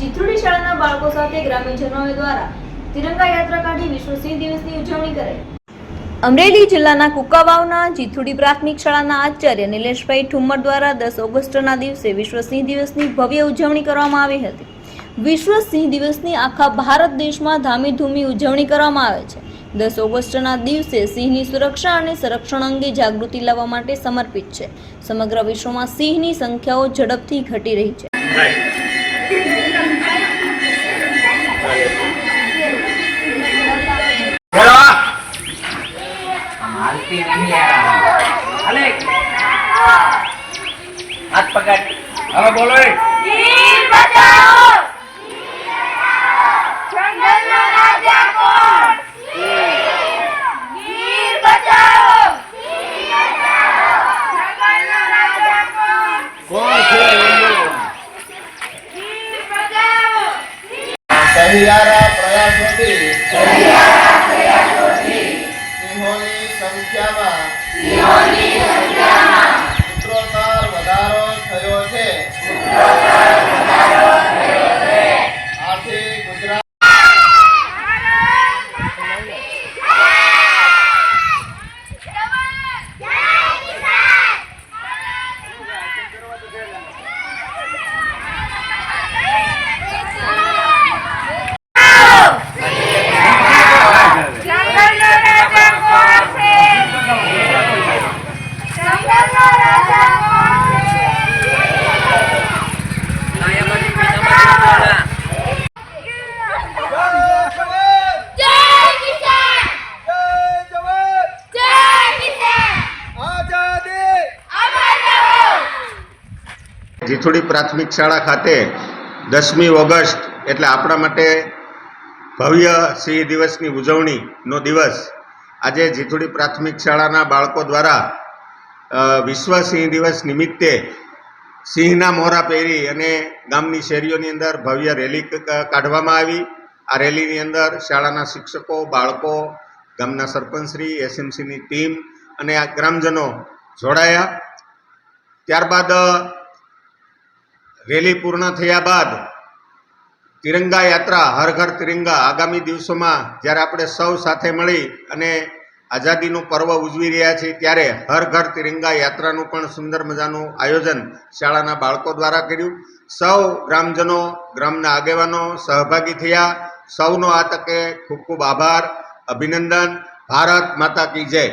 ચિત્રોડી શાળાના બાળકો સાથે ગ્રામ્યજનો દ્વારા તિરંગા યાત્રા કાઢી વિશ્વ સિંહ દિવસની ઉજવણી કરાઈ અમરેલી જિલ્લાના કુકાવાવના જીથુડી પ્રાથમિક શાળાના આચાર્ય નિલેશભાઈ ઠુમ્મર દ્વારા દસ ઓગસ્ટના દિવસે વિશ્વ સિંહ દિવસની ભવ્ય ઉજવણી કરવામાં આવી હતી. વિશ્વ સિંહ દિવસની આખા ભારત દેશમાં ધામીધૂમી ઉજવણી કરવામાં આવે છે. દસ ઓગસ્ટના દિવસે સિંહની સુરક્ષા અને સંરક્ષણ અંગે જાગૃતિ લાવવા માટે સમર્પિત છે. સમગ્ર વિશ્વમાં સિંહની સંખ્યાઓ ઝડપથી ઘટી રહી છે. હાલતી નહીં યાર હાલે હાથ પકડ. હવે બોલો કોણ? છે એમ બોલો. વીર બચાવો સહિયારા પ્રયાસોથી સિંહોની સંખ્યામાં ઉત્તરોત્તર વધારો થયો છે આથી ગુજરાત જંગલનો રાજા કોણ છે જંગલનો રાજા કોણ છે જય કિસાન જય કિસાન અમર રહો જીથુડી પ્રાથમિક શાળા ખાતે દસમી ઓગસ્ટ એટલે આપણા માટે ભવ્ય સિંહ દિવસની ઉજવણીનો દિવસ. આજે જીથુડી પ્રાથમિક શાળાના બાળકો દ્વારા વિશ્વ સિંહ દિવસ નિમિત્તે સિંહના મોરા પહેરી અને ગામની શેરીઓની અંદર ભવ્ય રેલી કાઢવામાં આવી. આ રેલીની અંદર શાળાના શિક્ષકો, બાળકો, ગામના સરપંચશ્રી, એસએમસીની ટીમ અને આ ગ્રામજનો જોડાયા. ત્યારબાદ રેલી પૂર્ણ થયા બાદ તિરંગા યાત્રા, હર ઘર તિરંગા આગામી દિવસોમાં જ્યારે આપણે સૌ સાથે મળી અને આઝાદીનું પર્વ ઉજવી રહ્યા છીએ, ત્યારે હર ઘર તિરંગા યાત્રાનું પણ સુંદર મજાનું આયોજન શાળાના બાળકો દ્વારા કર્યું. સૌ ગ્રામજનો, ગ્રામના આગેવાનો સહભાગી થયા. સૌનો આ તકે ખૂબ ખૂબ આભાર, અભિનંદન. ભારત માતા કી જય.